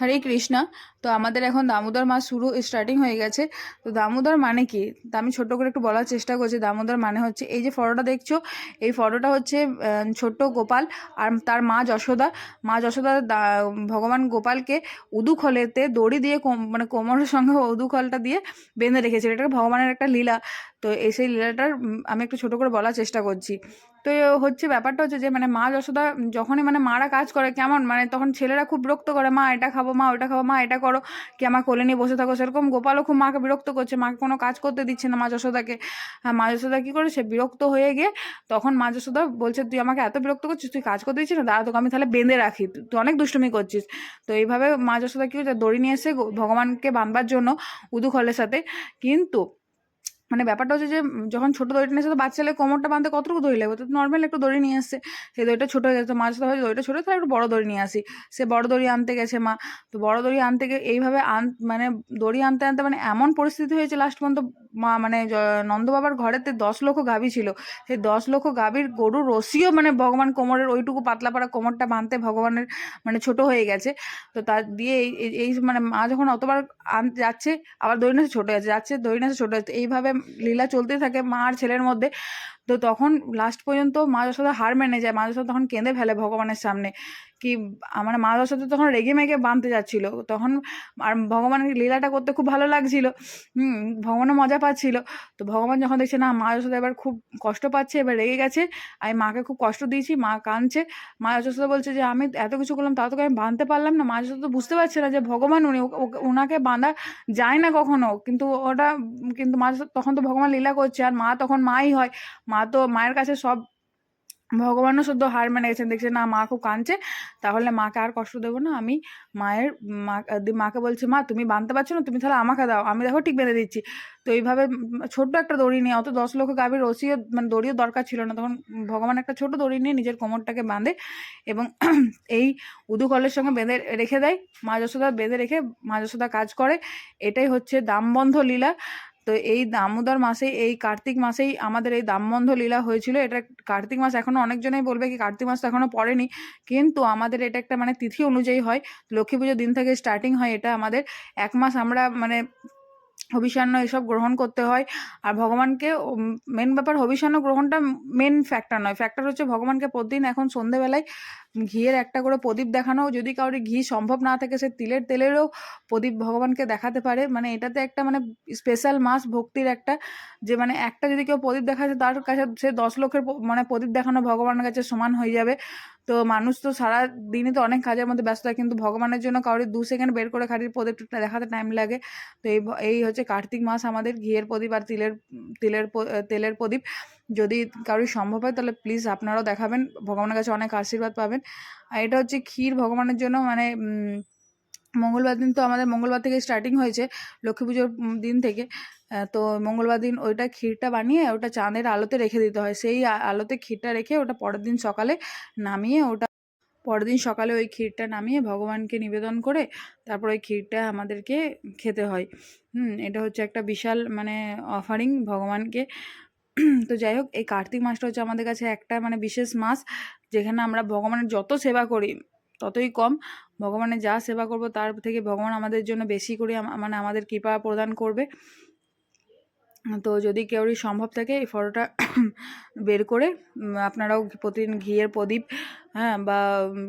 হরে কৃষ্ণা। তো আমাদের এখন দামোদর মাস শুরু স্টার্টিং হয়ে গেছে। তো দামোদর মানে কি? তা আমি ছোট্ট করে একটু বলার চেষ্টা করছি। দামোদর মানে হচ্ছে, এই যে ফটোটা দেখছ, এই ফটোটা হচ্ছে ছোট্ট গোপাল আর তার মা যশোদা। মা যশোদা ভগবান গোপালকে উদুখলেতে দড়ি দিয়ে মানে কোমরের সঙ্গে উদুখলটা দিয়ে বেঁধে রেখেছিল। এটা ভগবানের একটা লীলা। তো এই সেই লীলাটার আমি একটু ছোট করে বলার চেষ্টা করছি। তো হচ্ছে ব্যাপারটা হচ্ছে যে মানে মা যশোদা যখনই মানে মারা কাজ করে, কেমন? মানে তখন ছেলেরা খুব বিরক্ত করে, মা, এটা খাব, মা, ওটা খাব, মা, এটা করো। কি আমার কোলে নিয়ে বসে থাকো? সেরকম গোপালও খুব মাকে বিরক্ত করছে, মাকে কোনো কাজ করতে দিচ্ছে না মা যশোদাকে। হ্যাঁ মা যশোদা কী করে? সে বিরক্ত হয়ে গিয়ে তখন মা যশোদা বলছে, তুই আমাকে এত বিরক্ত করছিস, তুই কাজ করতে দিচ্ছিস না? দাঁড়া, তোকে আমি তাহলে বেঁধে রাখি। তুই অনেক দুষ্টুমি করছিস। তো এইভাবে মা যশোদা কী হচ্ছে দড়ি নিয়ে এসে ভগবানকে বাঁধবার জন্য উদুখলের সাথে কিন্তু মানে ব্যাপারটা হচ্ছে যে যখন ছোটো দড়িটা নিয়ে এসে তো বাচ্চা ছেলে কোমরটা বাঁধতে কতটুকু দড়ি লাগবে? তো নর্মাল একটু দড়ি নিয়ে এসছে। সেই দড়িটা ছোটো হয়ে গেছে মাছ হয়তো দড়িটা ছোটো তাহলে একটু বড় দড়ি নিয়ে আসি। সে বড় দড়ি আনতে গেছে মা। তো বড় দড়ি আনতে গিয়ে এইভাবে আন মানে দড়ি আনতে আনতে মানে এমন পরিস্থিতি হয়েছে লাস্ট পর্যন্ত মা মানে নন্দবাবার ঘরেতে দশ লক্ষ গাভী ছিল। সেই দশ লক্ষ গাভীর গরুর রসিও মানে ভগবান কোমরের ওইটুকু পাতলা পাড়া কোমরটা বাঁধতে ভগবানের মানে ছোট হয়ে গেছে। তো তার দিয়ে এই, এই- মানে মা যখন অতবার আন, যাচ্ছে, আবার দড়ি নাচে ছোটো যাচ্ছে যাচ্ছে, দড়ি নাচে ছোটো যাচ্ছে। এইভাবে লীলা চলতে থাকে মা আর ছেলের মধ্যে। তো তখন লাস্ট পর্যন্ত মা যশোদা হার মেনে যায়। মা যশোদা তখন কেঁদে ফেলে ভগবানের সামনে। কি আমার মা যশোদা তখন রেগে মেগে বাঁধতে যাচ্ছিল। তখন আর ভগবানের লীলাটা করতে খুব ভালো লাগছিল। হুম, ভগবানও মজা পাচ্ছিল। তো ভগবান যখন দেখছে, না, মা যশোদা এবার খুব কষ্ট পাচ্ছে, এবার রেগে গেছে, আমি মাকে খুব কষ্ট দিয়েছি, মা কাঁদছে। মা যশোদা বলছে যে, আমি এত কিছু করলাম, তাও তোকে আমি বাঁধতে পারলাম না। মা যশোদা তো বুঝতে পারছে না যে, ভগবান উনি ওনাকে বাঁধা যায় না কখনো। কিন্তু ওটা, কিন্তু মা তখন তো ভগবান লীলা করছে, আর মা তখন মাই হয়। মা তো মায়ের কাছে সব ভগবানও শুদ্ধ হার মেনে গেছেন দেখছে, না, মা খুব কাঁদছে, তাহলে মাকে আর কষ্ট দেবো না। আমি মায়ের, মা মাকে বলছে, মা, তুমি বাঁধতে পারছ না? তুমি তাহলে আমাকে দাও, আমি দেখো ঠিক বেঁধে দিচ্ছি। তো এইভাবে ছোট্ট একটা দড়ি নিয়ে, অত দশ লক্ষ গাভীর রসিও মানে দড়িও দরকার ছিল না। তখন ভগবান একটা ছোট দড়ি নিয়ে নিজের কোমরটাকে বাঁধে এবং এই উদুকলের সঙ্গে বেঁধে রেখে দেয়। মা যশোদা বেঁধে রেখে মা যশোদা কাজ করে। এটাই হচ্ছে দামবন্ধ লীলা। তো এই দামোদর মাসে এই কার্তিক মাসেই আমাদের এই দামবন্ধ লীলা হয়েছিল। এটা কার্তিক মাস এখনও অনেকজনেই বলবে কি কার্তিক মাস তো এখনও পড়েনি। কিন্তু আমাদের এটা একটা মানে তিথি অনুযায়ী হয়। লক্ষ্মী পুজোর দিন থেকে স্টার্টিং হয় এটা আমাদের। এক মাস আমরা মানে হবিষান্ন এসব গ্রহণ করতে হয়। আর ভগবানকে মেন ব্যাপার হবিষান্ন গ্রহণটা মেন ফ্যাক্টর নয়। ফ্যাক্টর হচ্ছে ভগবানকে প্রতিদিন এখন সন্ধেবেলায় ঘিয়ের একটা করে প্রদীপ দেখানো যদি কারোর ঘি সম্ভব না থাকে, সে তিলের তেলেরও প্রদীপ ভগবানকে দেখাতে পারে। মানে এটাতে একটা মানে স্পেশাল মাস ভক্তির একটা যে মানে একটা যদি কেউ প্রদীপ দেখাচ্ছে তার কাছে সে দশ লক্ষের মানে প্রদীপ দেখানো ভগবানের কাছে সমান হয়ে যাবে। তো মানুষ তো সারা দিনই তো অনেক কাজের মধ্যে ব্যস্ত থাকে কিন্তু ভগবানের জন্য কারোর দু সেকেন্ড বের করে খালি প্রদীপটা দেখাতে টাইম লাগে। তো এই এই হচ্ছে কার্তিক মাস আমাদের ঘিয়ের প্রদীপ আর তিলের তিলের তেলের প্রদীপ। যদি কারোর সম্ভব হয়, তাহলে প্লিজ আপনারাও দেখাবেন। ভগবানের কাছে অনেক আশীর্বাদ পাবেন। আর এটা হচ্ছে ক্ষীর ভগবানের জন্য মানে মঙ্গলবার দিন তো আমাদের মঙ্গলবার থেকে স্টার্টিং হয়েছে, লক্ষ্মী পুজোর দিন থেকে। তো মঙ্গলবার দিন ওইটা ক্ষীরটা বানিয়ে, ওটা চাঁদের আলোতে রেখে দিতে হয়। সেই আলোতে ক্ষীরটা রেখে ওটা পরের দিন সকালে নামিয়ে ওটা, পরের দিন সকালে ওই ক্ষীরটা নামিয়ে ভগবানকে নিবেদন করে, তারপর ওই ক্ষীরটা আমাদেরকে খেতে হয়। হুম, এটা হচ্ছে একটা বিশাল মানে অফারিং ভগবানকে। তো যাই হোক, এই কার্তিক মাসটা হচ্ছে আমাদের কাছে একটা মানে বিশেষ মাস, যেখানে আমরা ভগবানের যত সেবা করি, ততই কম। ভগবানের যা সেবা করব, তার থেকে ভগবান আমাদের জন্য বেশি করে মানে আমাদের কৃপা প্রদান করবে। তো যদি কেউরই সম্ভব থাকে, এই ফটোটা বের করে আপনারাও প্রতিদিন ঘিয়ের প্রদীপ হ্যাঁ বা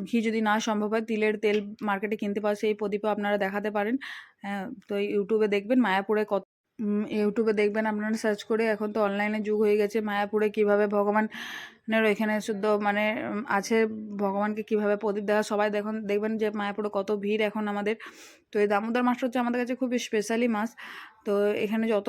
ঘি যদি না সম্ভব হয়, তিলের তেল মার্কেটে কিনতে পাওয়া সেই প্রদীপও আপনারা দেখাতে পারেন। হ্যাঁ তো ইউটিউবে দেখবেন, মায়াপুরে কত ইউটিউবে দেখবেন আপনারা সার্চ করে, এখন তো অনলাইনে যুগ হয়ে গেছে, মায়াপুরে কীভাবে ভগবানের এখানে শুদ্ধ মানে আছে ভগবানকে কীভাবে প্রদীপ দেখা সবাই দেখুন, দেখবেন যে মায়াপুরে কত ভিড় এখন আমাদের। তো এই দামোদর মাস হচ্ছে আমাদের কাছে খুবই স্পেশালি মাস। তো এখানে যত